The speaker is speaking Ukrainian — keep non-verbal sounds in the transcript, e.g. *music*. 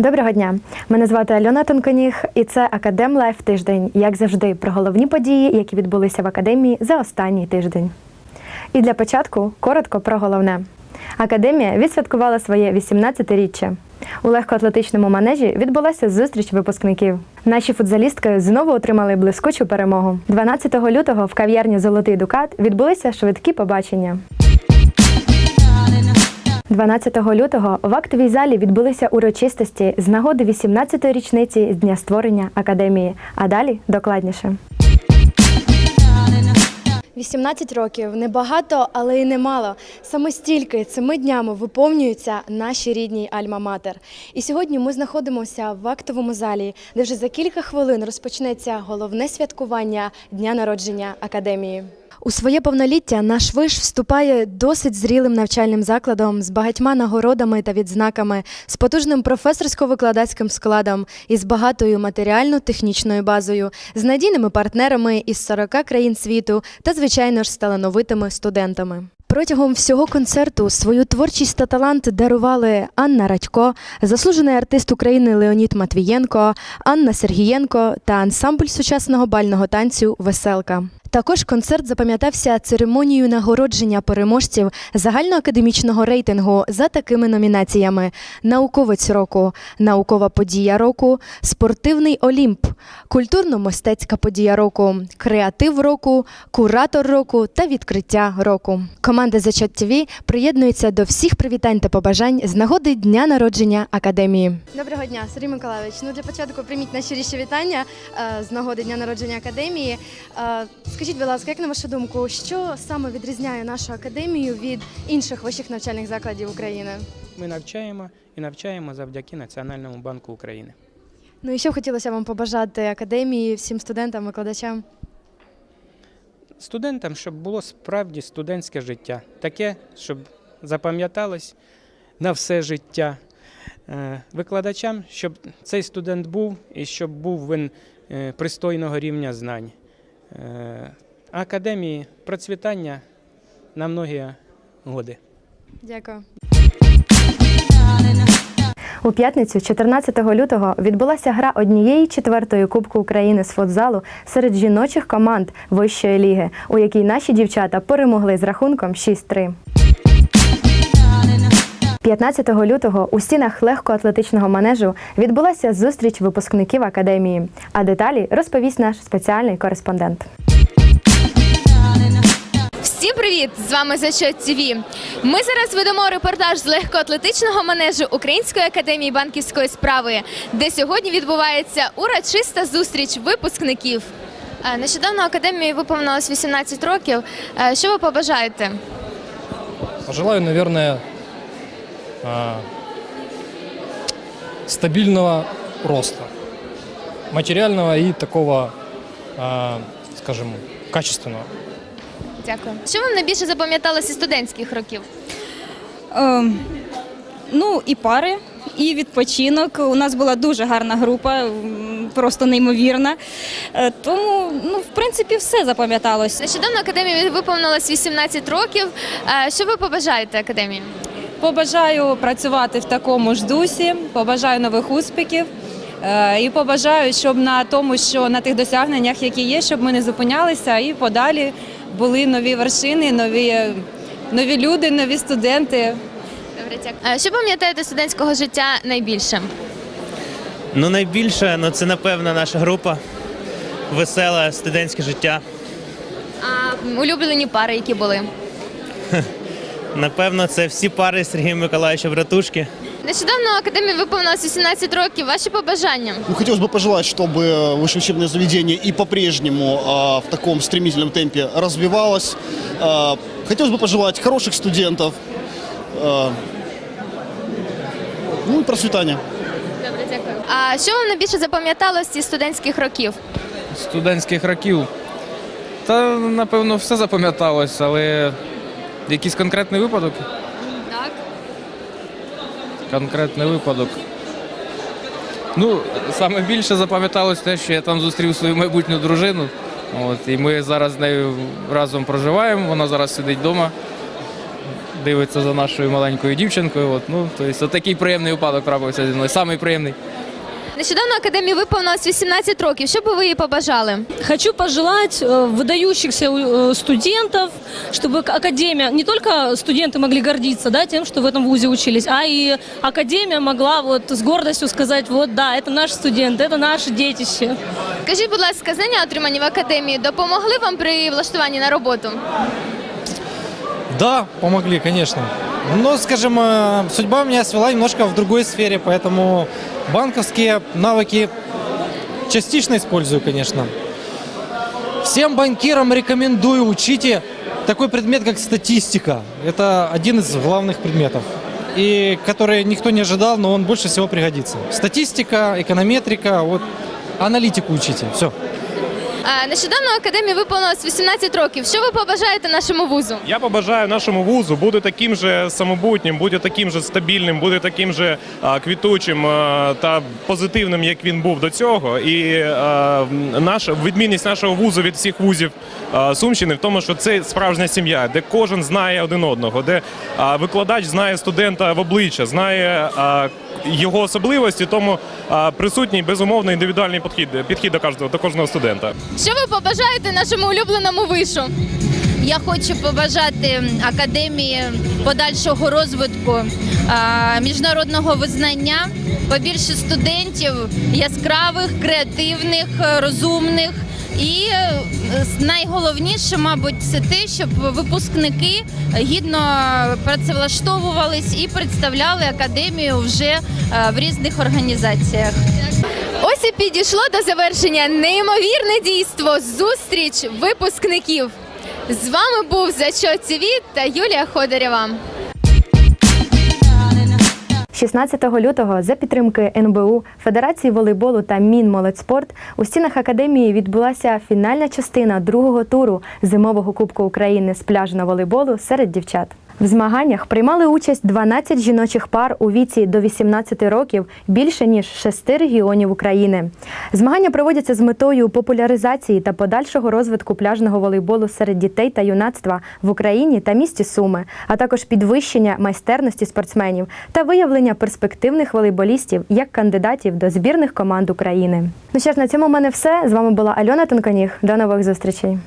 Доброго дня. Мене звати Альона Тонконіг, і це Академ Лайф тиждень. Як завжди, про головні події, які відбулися в академії за останній тиждень. І для початку коротко про головне. Академія відсвяткувала своє 18-річчя. У легкоатлетичному манежі відбулася зустріч випускників. Наші футзалістки знову отримали блискучу перемогу. 12 лютого в кав'ярні Золотий Дукат відбулися швидкі побачення. 12 лютого в актовій залі відбулися урочистості з нагоди 18-ї річниці з дня створення академії. А далі докладніше. 18 років небагато, але й немало. Саме стільки цими днями виповнюються наші рідні Альма-Матер. І сьогодні ми знаходимося в актовому залі, де вже за кілька хвилин розпочнеться головне святкування дня народження академії. У своє повноліття наш виш вступає досить зрілим навчальним закладом з багатьма нагородами та відзнаками, з потужним професорсько-викладацьким складом і з багатою матеріально-технічною базою, з надійними партнерами із 40 країн світу та, звичайно ж, з талановитими студентами. Протягом всього концерту свою творчість та талант дарували Анна Радько, заслужений артист України Леонід Матвієнко, Анна Сергієнко та ансамбль сучасного бального танцю Веселка. Також концерт запам'ятався церемонією нагородження переможців загальноакадемічного рейтингу за такими номінаціями: науковець року, наукова подія року, спортивний олімп, культурно-мистецька подія року, креатив року, куратор року та відкриття року. Команда Зачат ТВ приєднується до всіх привітань та побажань з нагоди дня народження академії. Доброго дня, Сергій Миколаївич. Ну для початку прийміть найщиріші вітання е, з нагоди дня народження академії. Скажіть, будь ласка, як на вашу думку, що саме відрізняє нашу академію від інших вищих навчальних закладів України? Ми навчаємо і навчаємо завдяки Національному банку України. Ну і що б хотілося вам побажати академії, всім студентам, викладачам? Студентам, щоб було справді студентське життя, таке, щоб запам'яталось на все життя. Е, Викладачам, щоб цей студент був і щоб був він е, пристойного рівня знань. Е, академії процвітання на многі годи. Дякую. У п'ятницю, 14 лютого, відбулася гра однієї четвертої Кубку України з футзалу серед жіночих команд вищої ліги, у якій наші дівчата перемогли з рахунком 6-3. 15 лютого у стінах легкоатлетичного манежу відбулася зустріч випускників академії. А деталі розповість наш спеціальний кореспондент. Всім привіт! З вами Зачет ТВ. Ми зараз ведемо репортаж з легкоатлетичного манежу Української академії банківської справи, де сьогодні відбувається урочиста зустріч випускників. Е, Нещодавно академії виповнилось 18 років. Е, Що ви побажаєте? Пожелаю, наверное, стабильного роста, материального и такого, скажем, качественного. Дякую. Що вам найбільше запам'яталося студентських років? Ем, ну, і пари, і відпочинок. У нас була дуже гарна група, м, просто неймовірна. Е, Тому, ну, в принципі, все запам'яталось. Нещодавно академії виповнилось 18 років. Е, Що ви побажаєте академії? Побажаю працювати в такому ж дусі, побажаю нових успіхів е, і побажаю, щоб на тому, що на тих досягненнях, які є, щоб ми не зупинялися і подалі були нові вершини, нові, нові люди, нові студенти. Добре, дякую. Е, Що пам'ятаєте студентського життя найбільше? Ну, найбільше ну, це напевно наша група. Веселе студентське життя. А улюблені пари, які були? *laughs* Напевно, це всі пари Сергія Миколаївича Братушки. Нещодавно академії виповнилось 18 років. Ваші побажання? Ну, хотелось бы пожелать, чтобы высшее учебное заведение и по-прежнему а, в таком стремительном темпе развивалось. А, хотелось бы пожелать хороших студентов, а, ну и процветания. Добре, дякую. А що вам найбільше запам'яталось із студентських років? студентських років. Та напевно все запам'яталось, але якийсь конкретний випадок. Так. Конкретний випадок. Ну, саме більше запам'яталось те, що я там зустрів свою майбутню дружину. От, і ми зараз з нею разом проживаємо. Вона зараз сидить вдома. дивиться за нашою маленькою дівчинкою. От, ну, тобто, от такий приємний випадок трапився зі мною. Самий приємний. Нещодавно академії виповнилось 18 років. Що би ви їй побажали? Хочу пожелать э, выдающихся э, студентов, чтобы к- академия, не только студенты могли гордиться да, тем, что в этом вузе учились, а и академия могла вот с гордостью сказать, вот да, это наш студент, это наше детище. Скажіть, будь ласка, знання, отримані в академії, допомогли вам при влаштуванні на роботу? Да, помогли, конечно. Но, скажем, э, судьба меня свела немножко в другой сфере, поэтому банковские навыки частично использую, конечно. Всем банкирам рекомендую учите такой предмет, как статистика. Это один из главных предметов, и который никто не ожидал, но он больше всего пригодится. Статистика, эконометрика, вот аналитику учите. Все. А, Нещодавно академії виповнилось 18 років. Що ви побажаєте нашому вузу? Я побажаю нашому вузу бути таким же самобутнім, бути таким же стабільним, бути таким же квітучим та позитивним, як він був до цього. І наша відмінність нашого вузу від всіх вузів Сумщини в тому, що це справжня сім'я, де кожен знає один одного, де викладач знає студента в обличчя, знає його особливості, тому присутній безумовно індивідуальний підхід, підхід до кожного до кожного студента. Що ви побажаєте нашому улюбленому вишу? Я хочу побажати академії подальшого розвитку, міжнародного визнання, побільше студентів яскравих, креативних, розумних. І е, найголовніше, мабуть, це те, щоб випускники гідно працевлаштовувались і представляли академію вже е, в різних організаціях. Ось і підійшло до завершення неймовірне дійство зустріч випускників. З вами був Зачот ТВ та Юлія Ходорєва. 16 лютого за підтримки НБУ, Федерації волейболу та Мінмолодьспорт у стінах академії відбулася фінальна частина другого туру зимового кубку України з пляжного волейболу серед дівчат. В змаганнях приймали участь 12 жіночих пар у віці до 18 років більше ніж шести регіонів України. Змагання проводяться з метою популяризації та подальшого розвитку пляжного волейболу серед дітей та юнацтва в Україні та місті Суми, а також підвищення майстерності спортсменів та виявлення перспективних волейболістів як кандидатів до збірних команд України. Ну що ж, на цьому в мене все. З вами була Альона Тонконіг. До нових зустрічей.